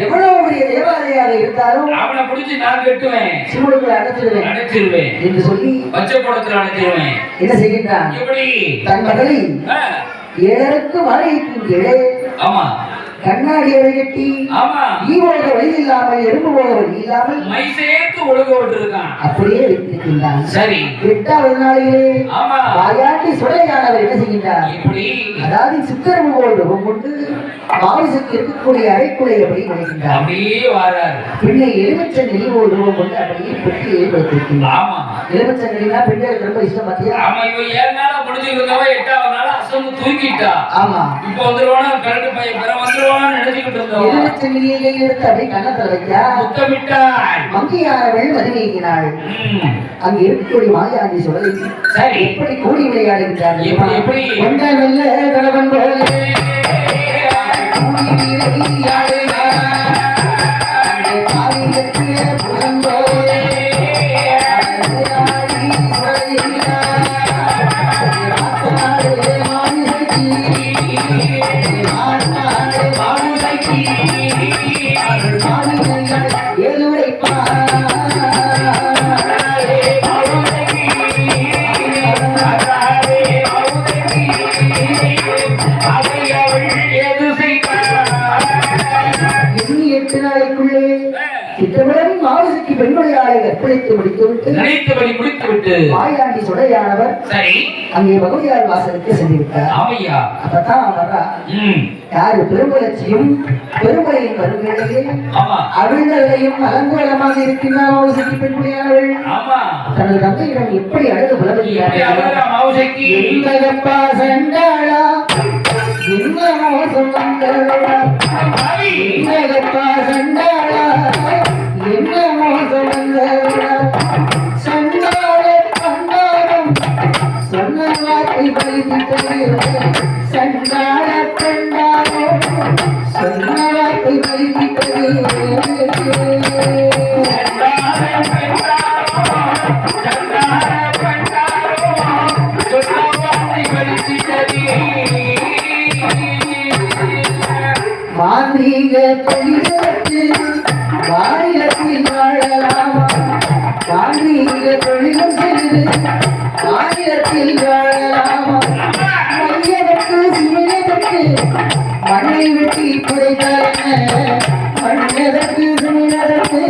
எவ்வளவு பெரிய தேவாலயாக இருந்தாலும் அவனை பிடிச்சு நான் கட்டுவேன் சிவனுக்குள்ள அடைச்சிடுவேன் அடைச்சிருவேன் என்று சொல்லி பச்சை குடத்துல அடைச்சிருவேன் என்ன செய்கின்றான்? எப்படி? தன் மகளை ஏழருக்கு மறைக்கும் ஏழே ஆமா. கண்ணாடி அறை கட்டி ஆமா. ஈ போக வழி இல்லாமல் எறும்பு போக வழி இல்லாமல் மை சேர்த்து ஒழுக விட்டுருக்கான். அப்படியே வைத்திருக்கின்றான் சரி. எட்டாவது நாளிலே ஆமா. வாயாட்டி சுடையானவர் என்ன செய்கின்றார்? இப்படி. அதாவது சித்திரவு போல் ரூபம் கொண்டு மாமிசக்கு இருக்கக்கூடிய அறைக்குறை அப்படி நுழைகின்றார். அப்படியே வாராரு. பின்னை எலுமிச்சை நெல் போல் ரூபம் கொண்டு அப்படியே பெட்டி ஏற்படுத்திருக்கின்றார் ஆமா. எலுமிச்சை நெல்லினா பெண்களுக்கு ரொம்ப இஷ்டம் பார்த்தியா ஆமா இவன் ஏழு நாளா முடிஞ்சிருந்தவன் எட்டாவது நாள் அசந்து தூங்கிட்டா. ஆமா. இப்ப வந்துருவானா? கரண்ட் பையன் பிற வந்துருவான்னு நினைச்சுக்கிட்டு இருந்தவன் எலுமிச்சை நெல்லியை எடுத்து அப்படியே கன்னத்துல வைக்கா முத்தமிட்டாள் மங்கையானவள் மதிநீங்கினாள் ம், அங்கு இருக்கக்கூடிய மாயாண்டி சுடலை சரி எப்படி கூடி விளையாடுகின்றார் எப்படி? கொண்ட மெல்ல கணவன் போலே கூடி விளையாடுகிறார். கற்பழித்து முடித்துவிட்டு நினைத்தபடி முடித்து விட்டு மாயாண்டி சுடையானவர் சரி. அங்கே பகுதியார் வாசலுக்கு சென்று விட்டார் ஆமையா அப்பதான் வர்றா யாரு பெரும்பலட்சியும் பெரும்பலையின் வருகையிலே ஆமா. அவிழ்ந்தலையும் அலங்கோலமாக இருக்கின்றார் மாவசிக்கு பெண்மணியானவள் ஆமா. தனது தந்தையிடம் எப்படி அழகு எந்தகப்பா சண்டாளா என்ன மோசம் வந்தவளா பாவி, என்னகப்பா சண்டாளா என்ன மோசம் வந்தவளா சண்டாள கண்டாரம் சொன்ன வார்த்தை பலித்தது சண்டாள மாந்திரீக தொழிலுக்கு மாநிலத்தில் வாழலாமா மாந்திரீக தொழிலும் செய்து மாநிலத்தில் வாழலாமா மையதற்கு சிமையதற்கு மண்ணை வெட்டி புதைத்தால் மண்ணதற்கு சிமையதற்கு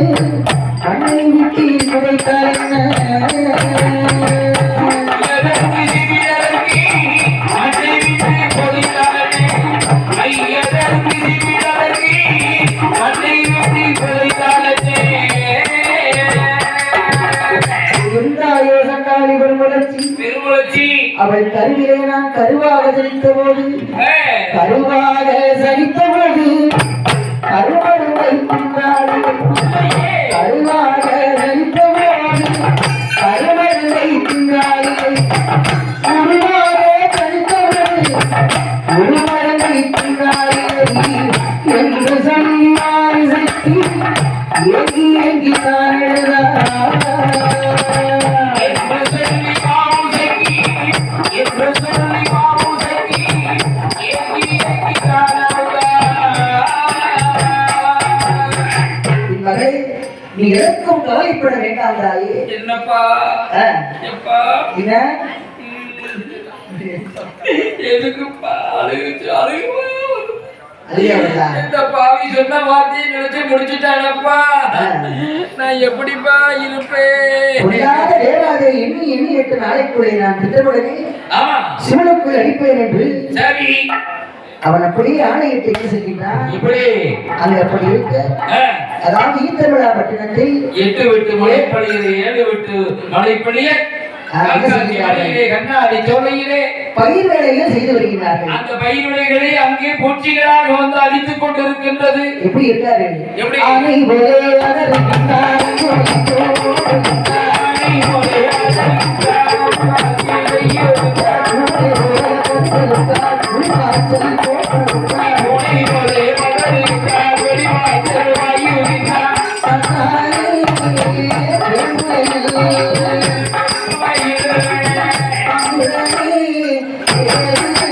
பெருமலர்ச்சி திருமுழச்சி அவள் கருவிலே நான் கருவாக ஜனித்த போது கருவாக சகித்தபோது கருவடு வைக்கின்றாள் கருவாக சகித்தபோது கருவடு வைக்கின்றாள் உருவாக சகித்தபோது உருவடு வைக்கின்றாள் என்று சொன்னார் சக்தி ஏங்கி ஏங்கி தான் என்று நீ எதற்கும் கவலைப்பட வேண்டாம் தாயே என்னப்பா? எப்பா என்ன? எதுக்குப்பா? அழுகுச்சு அழுகுமா இந்த பாவி சொன்ன வார்த்தையை நினைச்சு முடிச்சுட்டானப்பா. நான் எப்படிப்பா இருப்பேன்? எண்ணி எண்ணி எட்டு நாளைக்குள்ளே நான் திட்டமிடவே சிவனுக்குள் அடிப்பேன் என்று சரி. அவன் அப்படியே ஆணையிட்டு என்ன செய்கின்றான் இப்படி. அங்க அப்படி இருக்க. அதாவது ஈத்தமிழா பட்டினத்தில் எட்டு விட்டு மழை பொழியுது ஏழு விட்டு மழை பொழிய பயிர் வேலைகள் செய்து வருகிறார்கள். அந்த பயிர்விடைகளை அங்கே பூச்சிகளாக வந்து அடித்துக் கொண்டிருக்கின்றது. எப்படி இருக்காரு. எப்படி? Thank you.